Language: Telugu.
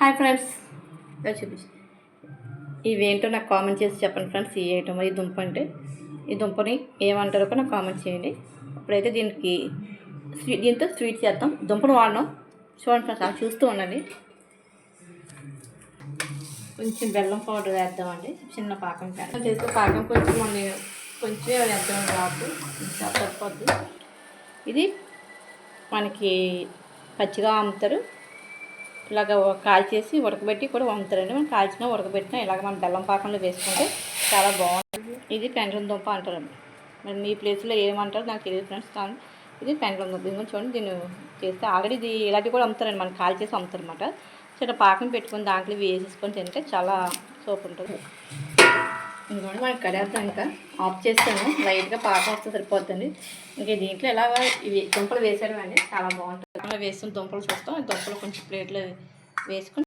Hi friends. చూపించు ఇవేంటో నాకు కామెంట్ చేసి చెప్పండి ఫ్రెండ్స్. ఈ ఐటమ్ ఈ దుంప అంటే. ఈ దుంపని ఏమంటారో కూడా నాకు కామెంట్ చేయండి. ఇప్పుడైతే దీనికి స్వీట్ దీంతో స్వీట్ చేద్దాం. దుంపను వాడడం చూడండి ఫ్రెండ్స్ అలా చూస్తూ ఉండండి. కొంచెం బెల్లం పౌడర్ వేద్దామండి. చిన్న పాకం కానీ చేస్తే పాకం కొంచెం మన కొంచెం వేద్దాం రాదు సరిపోద్ది. ఇది మనకి పచ్చిగా అమ్ముతారు. ఇలాగ కాల్చేసి ఉడకబెట్టి కూడా అమ్ముతారండి మనం కాల్చినా ఉడకబెట్టినా ఇలాగ మనం బెల్లం పాకంలో వేసుకుంటే చాలా బాగుంటుంది. ఇది పెండ్రం దుంప అంటారండి. మరి మీ ప్లేస్లో ఏమంటారో నాకు తెలియదు ఫ్రెండ్స్. కానీ ఇది పెండ్రం దుంప. దీని చూడండి దీన్ని చేస్తే ఆల్రెడీ ఇది ఇలాంటివి కూడా అమ్ముతారండి. మనం కాల్చేసి అమ్ముతారనమాట చిన్న పాకం పెట్టుకొని దాంట్లో వేసేసుకొని తింటే చాలా సోప్ ఉంటుంది. ఇంకోటి మనకి కడేద్దాం ఇంకా ఆఫ్ చేస్తాను. లైట్గా పాకం వస్తే సరిపోతుంది. ఇంకా దీంట్లో ఎలా ఇవి దుంపలు వేసారు అండి చాలా బాగుంటుంది. అలా వేసిన దుంపలు చూస్తాం. దుంపలు కొంచెం ప్లేట్లో వేసుకొని